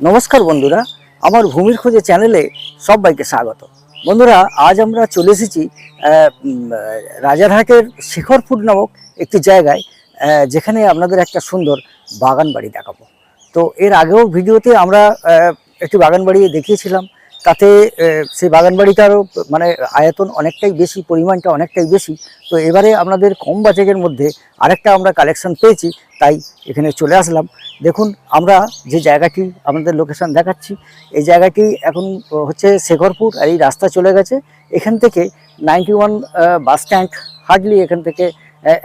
নমস্কার বন্ধুরা, আমার ভূমির খোঁজে চ্যানেলে সবাইকে স্বাগত। বন্ধুরা, আজ আমরা চলে এসেছি রাজারহাটের শেখরফুট নামক একটি জায়গায় যেখানে আপনাদের একটা সুন্দর বাগান বাড়ি দেখাবো। তো এর আগেও ভিডিওতে আমরা একটি বাগান বাড়ি দেখিয়েছিলাম তাতে সেই বাগান বাড়িটারও মানে আয়তন অনেকটাই বেশি, পরিমাণটা অনেকটাই বেশি। তো এবারে আপনাদের কম বাজেটের মধ্যে আরেকটা আমরা কালেকশন পেয়েছি, তাই এখানে চলে আসলাম। দেখুন, আমরা যে জায়গাটি আপনাদের লোকেশন দেখাচ্ছি, এই জায়গাটি এখন হচ্ছে শেখরপুর, আর এই রাস্তা চলে গেছে। এখান থেকে ninety one bus stand hardly এখান থেকে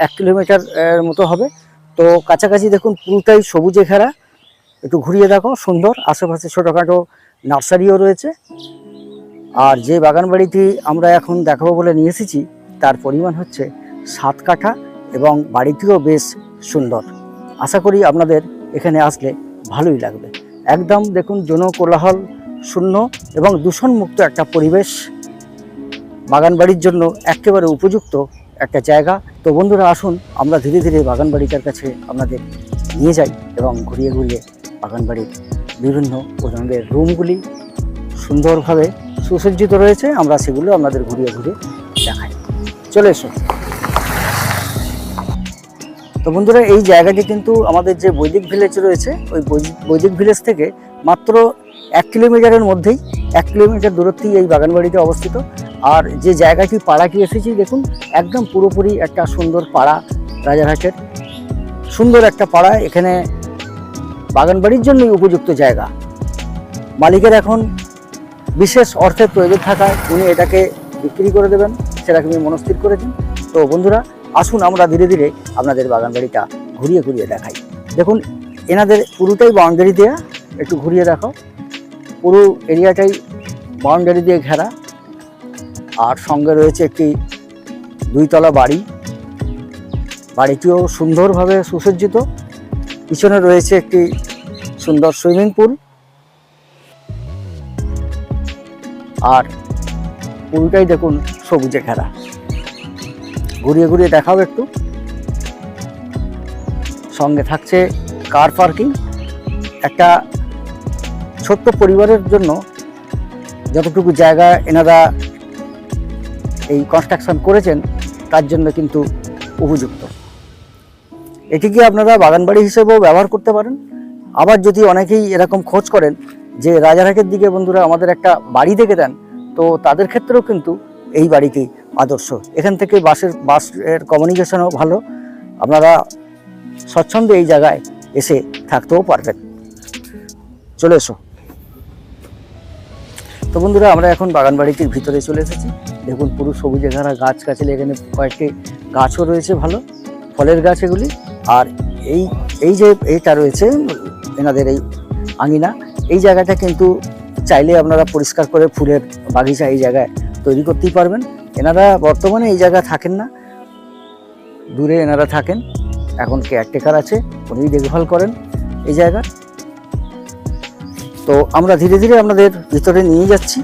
এক কিলোমিটার মতো হবে। তো কাছাকাছি দেখুন, পুরোটাই সবুজে ঘেরা। একটু ঘুরিয়ে দেখো, সুন্দর। আশেপাশে ছোটোখাটো নার্সারিও রয়েছে। আর যে বাগান বাড়িটি আমরা এখন দেখাবো বলে নিয়ে এসেছি, তার পরিমাণ হচ্ছে সাত কাঠা এবং বাড়িটিও বেশ সুন্দর। আশা করি আপনাদের এখানে আসলে ভালোই লাগবে। একদম দেখুন জনকোলাহল, শূন্য এবং দূষণমুক্ত একটা পরিবেশ। বাগান বাড়ির জন্য একেবারে উপযুক্ত একটা জায়গা। তো বন্ধুরা, আসুন আমরা ধীরে ধীরে বাগান বাড়িটার কাছে আপনাদের নিয়ে যাই এবং ঘুরিয়ে ঘুরিয়ে বাগান বাড়ির বিভিন্ন ওনাদের রুমগুলি সুন্দরভাবে সুসজ্জিত রয়েছে। আমরা সেগুলো আপনাদের ঘুরিয়ে ঘুরিয়ে দেখাই। চলে এসো। তো বন্ধুরা, এই জায়গাটি কিন্তু আমাদের যে বৈদিক ভিলেজ রয়েছে, ওই বৈদিক ভিলেজ থেকে মাত্র এক কিলোমিটারের মধ্যেই, এক কিলোমিটার দূরত্বেই এই বাগানবাড়িতে অবস্থিত। আর যে জায়গাটি পাড়াটি এসেছি, দেখুন, একদম পুরোপুরি একটা সুন্দর পাড়া, রাজারহাটের। সুন্দর একটা পাড়া, এখানে বাগানবাড়ির জন্যই উপযুক্ত জায়গা। মালিকের এখন বিশেষ অর্থের প্রয়োজন থাকায় উনি এটাকে বিক্রি করে দেবেন, সেটাকে উনি মনস্থির করেছেন তো বন্ধুরা, আসুন আমরা ধীরে ধীরে আপনাদের বাগান বাড়িটা ঘুরিয়ে ঘুরিয়ে দেখাই। দেখুন, এনাদের পুরোটাই বাউন্ডারি দেওয়া একটু ঘুরিয়ে দেখাও। পুরো এরিয়াটাই বাউন্ডারি দিয়ে ঘেরা। আর সঙ্গে রয়েছে একটি দুইতলা বাড়ি। বাড়িটিও সুন্দরভাবে সুসজ্জিত। পিছনে রয়েছে একটি সুন্দর সুইমিং পুল। আর পুরোটাই দেখুন সবুজে ঘেরা। ঘুরিয়ে ঘুরিয়ে দেখাও একটু। সঙ্গে থাকছে কার পার্কিং। একটা ছোট্ট পরিবারের জন্য যতটুকু জায়গা এনারা এই কনস্ট্রাকশন করেছেন, তার জন্য কিন্তু উপযুক্ত। এটিকে আপনারা বাগানবাড়ি হিসেবেও ব্যবহার করতে পারেন? আবার যদি অনেকেই এরকম খোঁজ করেন যে রাজারহাটের দিকে বন্ধুরা আমাদের একটা বাড়ি দেখে দেন, তো তাদের ক্ষেত্রেও কিন্তু এই বাড়িটি আদর্শ। এখান থেকে বাসের বাসের কমিউনিকেশনও ভালো। আপনারা স্বচ্ছন্দে এই জায়গায় এসে থাকতেও পারবেন। চলে এসো। তো বন্ধুরা, আমরা এখন বাগান বাড়িটির ভিতরে চলে এসেছি। দেখুন পুরো সবুজে ঘেরা গাছ গাছালি এখানে কয়েকটি গাছও রয়েছে ভালো। ফলের গাছ এগুলি, আর এই এই যে এইটা রয়েছে, এনাদের এই আঙিনা, এই জায়গাটা কিন্তু চাইলে আপনারা পরিষ্কার করে ফুলের বাগিচা এই জায়গায় তৈরি করতেই পারবেন। এনারা বর্তমানে এই জায়গায় থাকেন না। দূরে এনারা থাকেন। এখন কেয়ারটেকার আছে উনি দেখভাল করেন এই জায়গা। তো আমরা ধীরে ধীরে আপনাদের ভিতরে নিয়ে যাচ্ছি।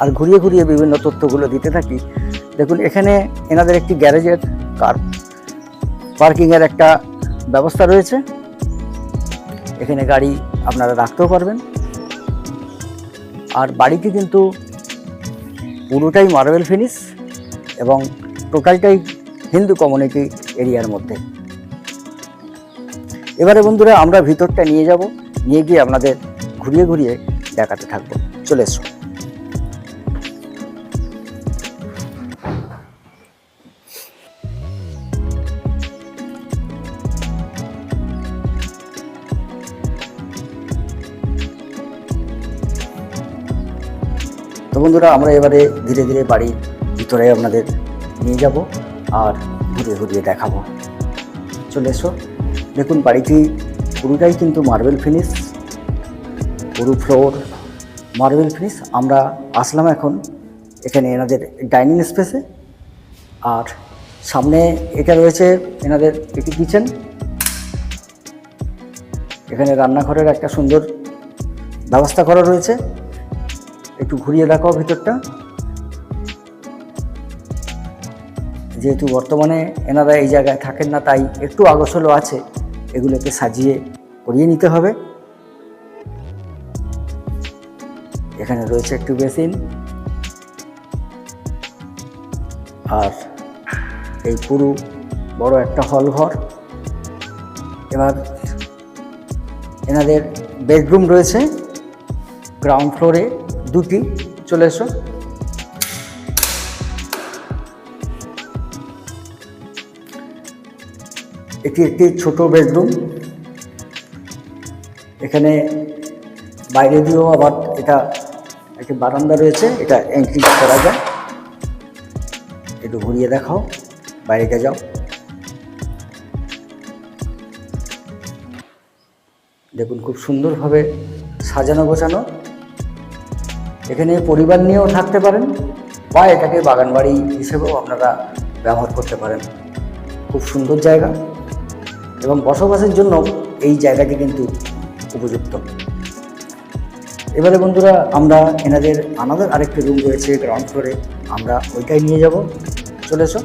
আর ঘুরিয়ে ঘুরিয়ে বিভিন্ন তথ্যগুলো দিতে থাকি। দেখুন, এখানে এনাদের একটি গ্যারেজের কার? পার্কিংয়ের একটা ব্যবস্থা রয়েছে। এখানে গাড়ি আপনারা রাখতেও পারবেন। আর বাড়িটি কিন্তু পুরোটাই মার্বেল ফিনিশ এবং টোটালটাই হিন্দু কমিউনিটি এরিয়ার মধ্যে। এবারে বন্ধুরা, আমরা ভিতরটা নিয়ে যাব। নিয়ে গিয়ে আপনাদের ঘুরিয়ে ঘুরিয়ে দেখাতে থাকব। চলে এসো। বন্ধুরা, আমরা এবারে ধীরে ধীরে বাড়ির ভিতরে আপনাদের নিয়ে যাব আর ঘুরে ঘুরিয়ে দেখাবো। চলে এসো। দেখুন, বাড়িটি পুরোটাই কিন্তু মার্বেল ফিনিশ পুরো ফ্লোর মার্বেল ফিনিশ আমরা আসলাম এখন এখানে এনাদের ডাইনিং স্পেসে আর সামনে এটা রয়েছে এনাদের একটি কিচেন এখানে রান্নাঘরের একটা সুন্দর ব্যবস্থা করা রয়েছে। একটু ঘুরিয়ে দেখাও ভিতরটা। যেহেতু বর্তমানে এনারা এই জায়গায় থাকেন না, তাই একটু আগোছলো আছে। এগুলোকে সাজিয়ে করিয়ে নিতে হবে। এখানে রয়েছে একটু বেসিন। আর এই পুরো বড় একটা হল ঘর। এবার এনাদের বেডরুম রয়েছে, গ্রাউন্ড ফ্লোরে। দুটি, চলে এসো। এটি একটি ছোট বেডরুম এখানে বাইরে দিয়েও আবার এটা একটি বারান্দা রয়েছে, এটা এন্ট্রি করা যায়। একটু ঘুরিয়ে দেখাও বাইরেটা যাও। দেখুন, খুব সুন্দরভাবে সাজানো গোছানো। এখানে পরিবার নিয়েও থাকতে পারেন বা এটাকে বাগানবাড়ি হিসেবেও আপনারা ব্যবহার করতে পারেন। খুব সুন্দর জায়গা এবং বসবাসের জন্য এই জায়গাটি কিন্তু উপযুক্ত। এবারে বন্ধুরা, আমরা এনাদের আনাদের আরেকটি রুম রয়েছে গ্রাউন্ড ফ্লোরে আমরা ওইটাই নিয়ে যাব। চলে এসো।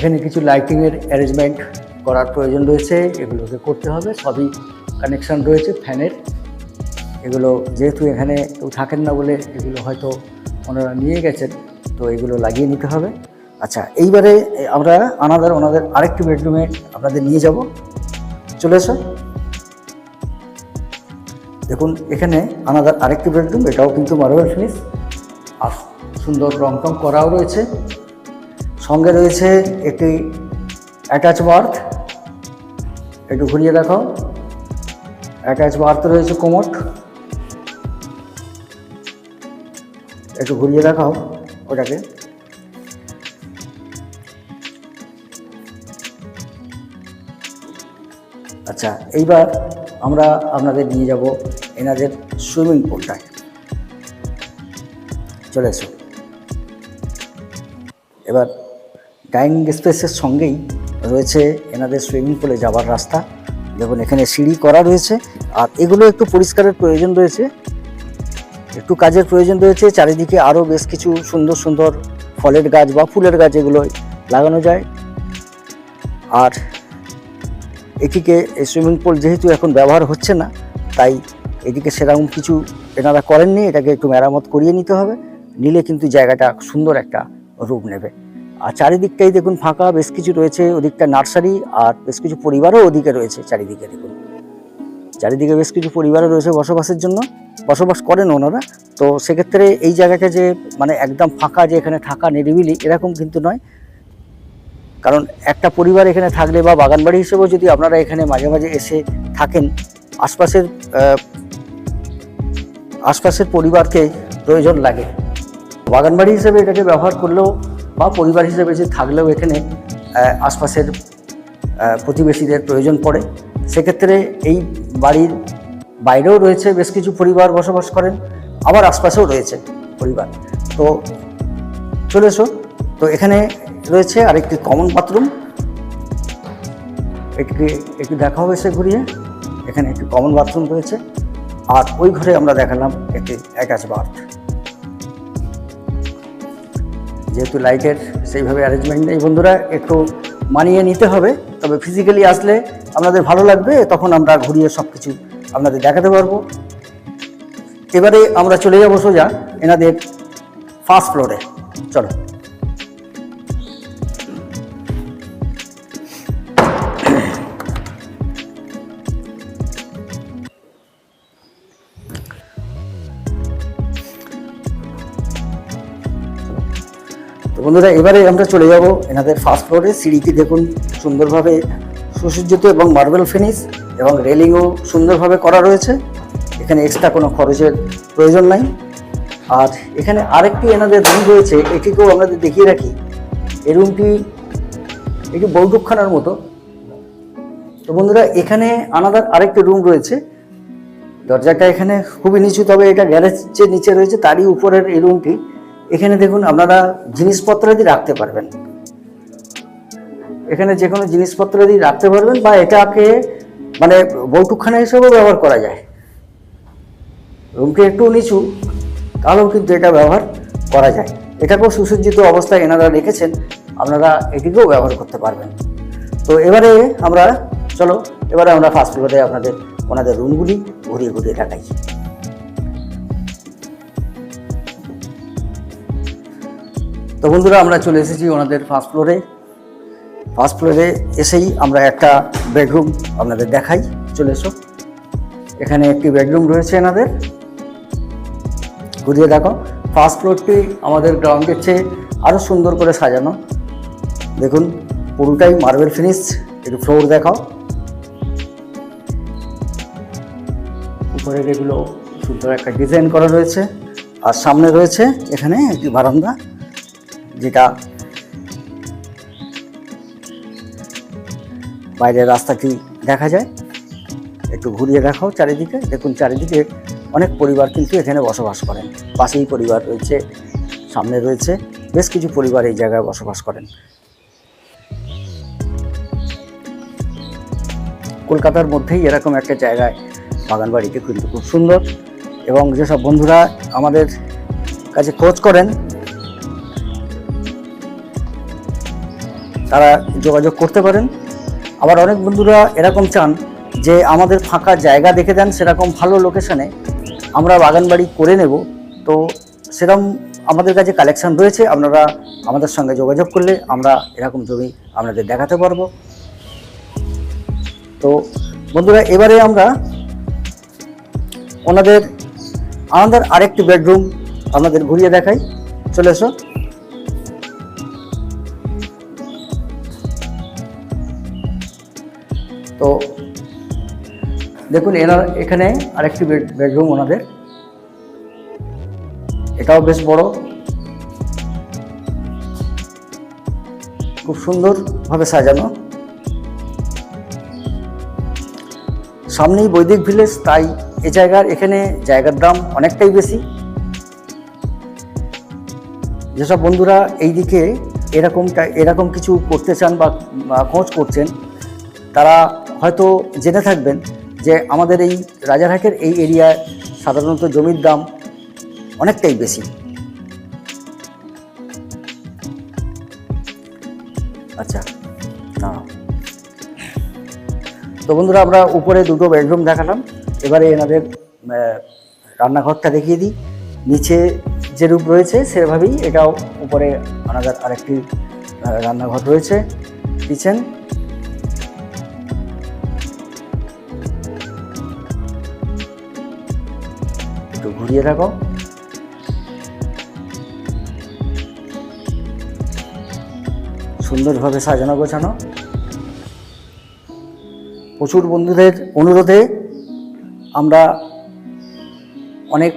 এখানে কিছু লাইটিংয়ের অ্যারেঞ্জমেন্ট করার প্রয়োজন রয়েছে, এগুলোকে করতে হবে। সবই কানেকশন রয়েছে ফ্যানের এগুলো যেহেতু এখানে কেউ থাকেন না বলে এগুলো হয়তো ওনারা নিয়ে গেছেন, তো এগুলো লাগিয়ে নিতে হবে। আচ্ছা এইবারে আমরা আনাদার ওনাদের আরেকটি বেডরুমে আপনাদের নিয়ে যাব। চলে এসো। দেখুন, এখানে আনাদার আরেকটি বেডরুম এটাও কিন্তু মার্বেল ফিনিশ আর সুন্দর রং টং করাও রয়েছে। সঙ্গে রয়েছে একটি অ্যাটাচ বার্থ একটু ঘুরিয়ে দেখাও অ্যাটাচ বার্থ রয়েছে কোমট একটু ঘুরিয়ে দেখাও ওটাকে। আচ্ছা এইবার আমরা আপনাদের নিয়ে যাব এনাদের সুইমিং পুলটায় চলে এসো। এবার ডাইনিং স্পেসের সঙ্গেই রয়েছে এনাদের সুইমিং পুলে যাওয়ার রাস্তা। দেখুন, এখানে সিঁড়ি করা রয়েছে, আর এগুলো একটু পরিষ্কারের প্রয়োজন রয়েছে। একটু কাজের প্রয়োজন রয়েছে, চারিদিকে আরও বেশ কিছু সুন্দর সুন্দর ফলের গাছ বা ফুলের গাছ এগুলো লাগানো যায়। আর এটিকে এই সুইমিং পুল যেহেতু এখন ব্যবহার হচ্ছে না, তাই এদিকে সেরকম কিছু এনারা করেননি, এটাকে একটু মেরামত করিয়ে নিতে হবে। নিলে কিন্তু জায়গাটা সুন্দর একটা রূপ নেবে। আর চারিদিকটাই দেখুন ফাঁকা, বেশ কিছু রয়েছে ওদিকটা নার্সারি আর বেশ কিছু পরিবারও ওদিকে রয়েছে চারিদিকে দেখুন। চারিদিকে বেশ কিছু পরিবারও রয়েছে বসবাসের জন্য, বসবাস করেন ওনারা। তো সেক্ষেত্রে এই জায়গাটা যে মানে একদম ফাঁকা যে এখানে থাকা নিরিবিলি, এরকম কিন্তু নয়। কারণ একটা পরিবার এখানে থাকলে বা বাগানবাড়ি হিসেবেও যদি আপনারা এখানে মাঝে মাঝে এসে থাকেন, আশপাশের আশপাশের পরিবারকে প্রয়োজন লাগে। বাগানবাড়ি হিসেবে এটাকে ব্যবহার করলেও বা পরিবার হিসেবে যে থাকলেও এখানে আশপাশের প্রতিবেশীদের প্রয়োজন পড়ে, সেক্ষেত্রে এই বাড়ির বাইরেও রয়েছে বেশ কিছু পরিবার বসবাস করেন, আবার আশপাশেও রয়েছে পরিবার। তো চলে এসো। তো এখানে রয়েছে আরেকটি কমন বাথরুম এটিকে একটু দেখা হবে সে ঘুরিয়ে। এখানে একটি কমন বাথরুম রয়েছে। আর ওই ঘরে আমরা দেখালাম একটি অ্যাটাচ বাথ যেহেতু লাইটের সেইভাবে অ্যারেঞ্জমেন্ট নেই, বন্ধুরা, একটু মানিয়ে নিতে হবে। তবে ফিজিক্যালি আসলে আপনাদের ভালো লাগবে, তখন আমরা ঘুরিয়ে সব কিছু আপনাদের দেখাতে পারব। এবারে আমরা চলে যাব সোজা, এনাদের ফার্স্ট ফ্লোরে চলো। বন্ধুরা, এবারে আমরা চলে যাব এনাদের ফার্স্ট ফ্লোরে সিঁড়িটি দেখুন, সুন্দরভাবে সুসজ্জিত এবং মার্বেল ফিনিশ এবং রেলিংও সুন্দরভাবে করা রয়েছে। এখানে এক্সট্রা কোনো খরচের প্রয়োজন নাই। আর এখানে আরেকটি এনাদের রুম রয়েছে, এটিকেও আমাদের দেখিয়ে রাখি, এই রুমটি একটি বৌদ্ধখানার মতো। তো বন্ধুরা, এখানে আনাদার আরেকটি রুম রয়েছে। দরজাটা এখানে খুবই নিচু, তবে এটা গ্যারেজের নিচে রয়েছে, তারই উপরের এই রুমটি এখানে দেখুন আপনারা জিনিসপত্র দিয়ে রাখতে পারবেন। এখানে যে কোনো জিনিসপত্র দিয়ে রাখতে পারবেন বা এটাকে মানে বৌটুকখানা হিসেবেও ব্যবহার করা যায়। রুমকে একটু নিচু, তাহলেও কিন্তু এটা ব্যবহার করা যায়। এটাকেও সুসজ্জিত অবস্থায় এনারা রেখেছেন, আপনারা এটিকেও ব্যবহার করতে পারবেন। তো এবারে আমরা, চলো, এবারে আমরা ফার্স্ট ফ্লোরে আপনাদের, ওনাদের রুমগুলি ঘুরিয়ে ঘুরিয়ে দেখাই। তো বন্ধুরা, আমরা চলে এসেছি ওনাদের ফার্স্ট ফ্লোরে ফার্স্ট ফ্লোরে এসেই আমরা একটা বেডরুম আপনাদের দেখাই। চলে এসো। এখানে একটি বেডরুম রয়েছে এনাদের। ঘুরিয়ে দেখো। ফার্স্ট ফ্লোরটি আমাদের গ্রাউন্ডের চেয়ে আরও সুন্দর করে সাজানো। দেখুন, পুরোটাই মার্বেল ফিনিশ একটু ফ্লোর দেখাও। উপরের এগুলো সুন্দর একটা ডিজাইন করা রয়েছে। আর সামনে রয়েছে এখানে একটি বারান্দা। যেটা বাইরের রাস্তাটি দেখা যায়? একটু ঘুরিয়ে দেখাও চারিদিকে। দেখুন, চারিদিকে অনেক পরিবার কিন্তু এখানে বসবাস করেন। পাশেই পরিবার রয়েছে, সামনে রয়েছে, বেশ কিছু পরিবার এই জায়গায় বসবাস করেন। কলকাতার মধ্যেই এরকম একটা জায়গায় বাগান বাড়িটি কিন্তু খুব সুন্দর এবং যেসব বন্ধুরা আমাদের কাছে খোঁজ করেন তারা যোগাযোগ করতে পারেন। আবার অনেক বন্ধুরা এরকম চান যে আমাদের ফাঁকা জায়গা দেখে দেন, সেরকম ভালো লোকেশানে আমরা বাগান বাড়ি করে নেব। তো সেরকম আমাদের কাছে কালেকশান রয়েছে, আপনারা আমাদের সঙ্গে যোগাযোগ করলে আমরা এরকম জমি আপনাদের দেখাতে পারব। তো বন্ধুরা, এবারে আমরা ওনাদের আমাদের আরেকটি বেডরুম আপনাদের ঘুরিয়ে দেখাই। চলে এসো। তো দেখুন এনার এখানে আরেকটি বেড- বেডরুম ওনাদের। এটাও বেশ বড়। খুব সুন্দরভাবে সাজানো। সামনেই বৈদিক ভিলেজ তাই এ জায়গার এখানে জায়গার দাম অনেকটাই বেশি। যেসব বন্ধুরা এই দিকে এরকমটা এরকম কিছু করতে চান বা খোঁজ করছেন তারা হয়তো জেনে থাকবেন যে আমাদের এই রাজারহাটের এই এরিয়ায় সাধারণত জমির দাম অনেকটাই বেশি। আচ্ছা না তো বন্ধুরা, আমরা উপরে দুটো বেডরুম দেখালাম। এবারে এনাদের রান্নাঘরটা দেখিয়ে দিই। নিচে যে রূপ রয়েছে, সেভাবেই এটাও উপরে ওনাদের আরেকটি রান্নাঘর রয়েছে, কিচেন। ঘুরিয়ে দেখো। সুন্দরভাবে সাজানো গোছানো। প্রচুর বন্ধুদের অনুরোধে আমরা অনেক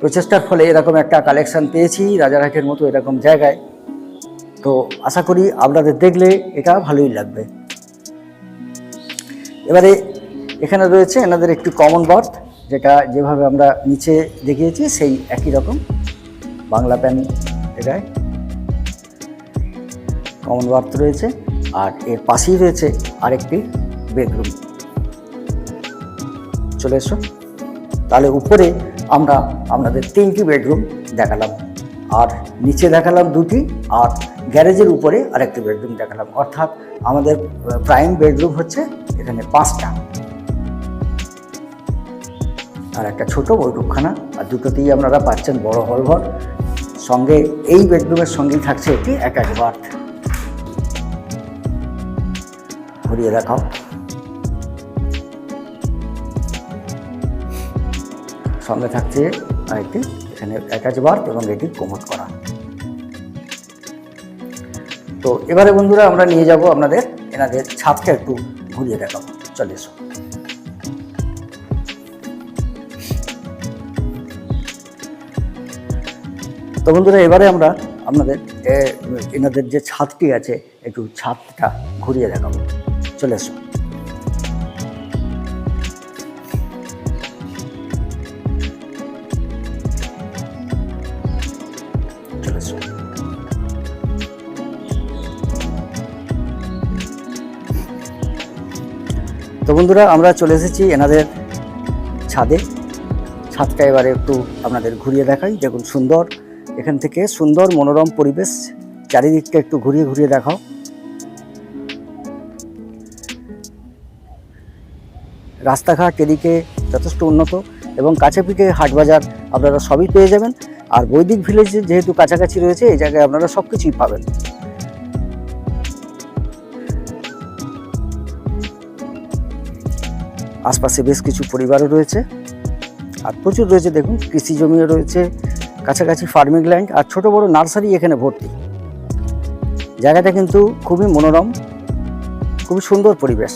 প্রচেষ্টার ফলে এরকম একটা কালেকশান পেয়েছি, রাজারহাটের মতো এরকম জায়গায়। তো আশা করি আপনাদের দেখলে এটা ভালোই লাগবে। এবারে এখানে রয়েছে এনাদের একটি কমন বার্থ যেটা যেভাবে আমরা নিচে দেখিয়েছি, সেই একই রকম। বাংলা প্যান এটায় কমন বার্থ রয়েছে, আর এর পাশেই রয়েছে আরেকটি বেডরুম চলে এসো। তাহলে উপরে আমরা, আপনাদের তিনটি বেডরুম দেখালাম। আর নিচে দেখালাম দুটি, আর গ্যারেজের উপরে আরেকটি বেডরুম দেখালাম। অর্থাৎ আমাদের প্রাইম বেডরুম হচ্ছে এখানে পাঁচটা। আর একটা ছোট বৈঠকখানা, আর দুটোতেই আপনারা পাচ্ছেন বড় হল ঘর সঙ্গে এই বেডরুমের সঙ্গেই থাকছে একটি অ্যাটাচ বার্থ। ঘুরিয়ে দেখাও। সঙ্গে থাকছে আরেকটি, এখানে অ্যাটাচ বার্থ এবং এটি কোমট করা। তো এবারে বন্ধুরা আমরা নিয়ে যাব আপনাদের, এনাদের ছাদকে একটু ঘুরিয়ে দেখাবো। চলে এসো। তো বন্ধুরা, এবারে আমরা আপনাদের এনাদের যে ছাদটি আছে, একটু ছাদটা ঘুরিয়ে দেখাবো। চলে আসুন। তো বন্ধুরা, আমরা চলে এসেছি এনাদের ছাদে। ছাদটা এবারে একটু আপনাদের ঘুরিয়ে দেখাই, দেখুন সুন্দর। এখান থেকে সুন্দর মনোরম পরিবেশ চারিদিকটা একটু ঘুরিয়ে ঘুরিয়ে দেখাও। রাস্তাঘাট এদিকে যথেষ্ট উন্নত এবং কাছে পিঠে হাট বাজার আপনারা সবই পেয়ে যাবেন। আর বৈদিক ভিলেজ যেহেতু কাছাকাছি রয়েছে, এই জায়গায় আপনারা সব কিছুই পাবেন। আশপাশে বেশ কিছু পরিবারও রয়েছে। আর প্রচুর রয়েছে, দেখুন, কৃষি জমিও রয়েছে কাছাকাছি ফার্মিং ল্যান্ড আর ছোট বড় নার্সারি এখানে ভর্তি। জায়গাটা কিন্তু খুবই মনোরম, খুবই সুন্দর পরিবেশ।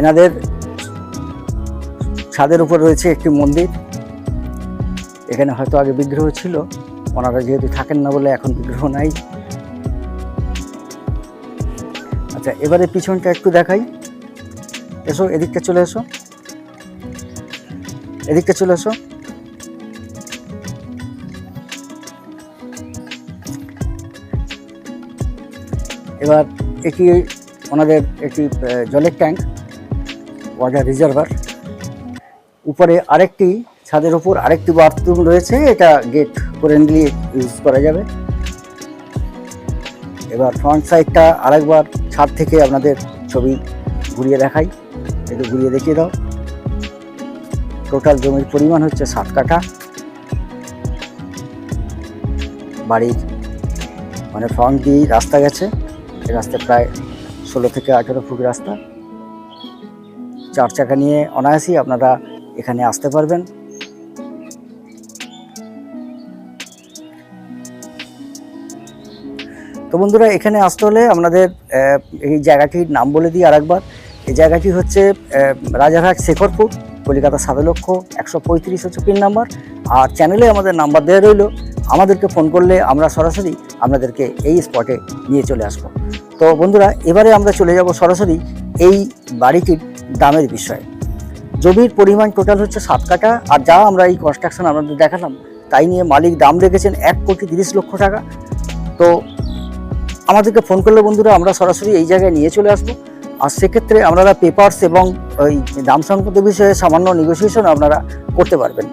এনাদের ছাদের উপর রয়েছে একটি মন্দির। এখানে হয়তো আগে বিগ্রহ ছিল, ওনারা যেহেতু থাকেন না বলে এখন বিগ্রহ নাই। আচ্ছা এবারে পিছনটা একটু দেখাই। এসো, এদিকটা চলে এসো। এদিকটা চলে আসো। এবার একটি ওনাদের একটি জলের ট্যাঙ্ক, ওয়াটার রিজার্ভার। উপরে আরেকটি ছাদের উপর আরেকটি বাথরুম রয়েছে, এটা গেট করে নিলে ইউজ করা যাবে। এবার ফ্রন্ট সাইডটা আরেকবার ছাদ থেকে আপনাদের ছবি ঘুরিয়ে দেখাই। একটু ঘুরিয়ে দেখিয়ে দাও। টোটাল জমির পরিমাণ হচ্ছে সাত কাঠা। বাড়ির মানে ফ্রন্ট দিয়ে রাস্তা গেছে। রাস্তা প্রায় ষোলো থেকে আঠেরো ফুট রাস্তা। চার চাকা নিয়ে অনায়াসই আপনারা এখানে আসতে পারবেন। তো বন্ধুরা, এখানে আসতে হলে আপনাদের এই জায়গাটির নাম বলে দিই আরেকবার। এই জায়গাটি হচ্ছে রাজারহাট শেখরপুর। কলিকাতা সাত লক্ষ, একশো পঁয়ত্রিশ হচ্ছে পিন নাম্বার আর চ্যানেলে আমাদের নাম্বার দেওয়া রইল। আমাদেরকে ফোন করলে আমরা সরাসরি আপনাদেরকে এই স্পটে নিয়ে চলে আসব। তো বন্ধুরা, এবারে আমরা চলে যাব সরাসরি এই বাড়িটির দামের বিষয়ে। জমির পরিমাণ টোটাল হচ্ছে সাত কাঠা। আর যা আমরা এই কনস্ট্রাকশন আপনাদের দেখালাম, তাই নিয়ে মালিক দাম রেখেছেন এক কোটি তিরিশ লক্ষ টাকা। তো আমাদেরকে ফোন করলে বন্ধুরা, আমরা সরাসরি এই জায়গায় নিয়ে চলে আসব। আর সেক্ষেত্রে আপনারা পেপারস এবং ওই দাম সংক্রান্ত বিষয়ে সামান্য নেগোসিয়েশন আপনারা করতে পারবেন।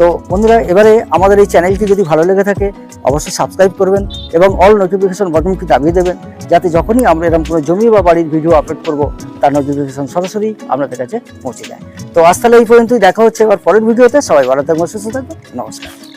তো বন্ধুরা, এবারে আমাদের এই চ্যানেলটি যদি ভালো লেগে থাকে, অবশ্যই সাবস্ক্রাইব করবেন এবং অল নোটিফিকেশন বাটনটি দাবিয়ে দেবেন, যাতে যখনই আমরা এরকম কোনো জমি বা বাড়ির ভিডিও আপলোড করব, তার নোটিফিকেশন সরাসরি আপনাদের কাছে পৌঁছে যায়। তো আজ তাহলে এই পর্যন্তই, দেখা হচ্ছে এবার পরের ভিডিওতে সবাই ভালো থাকবেন, সুস্থ থাকবেন, নমস্কার।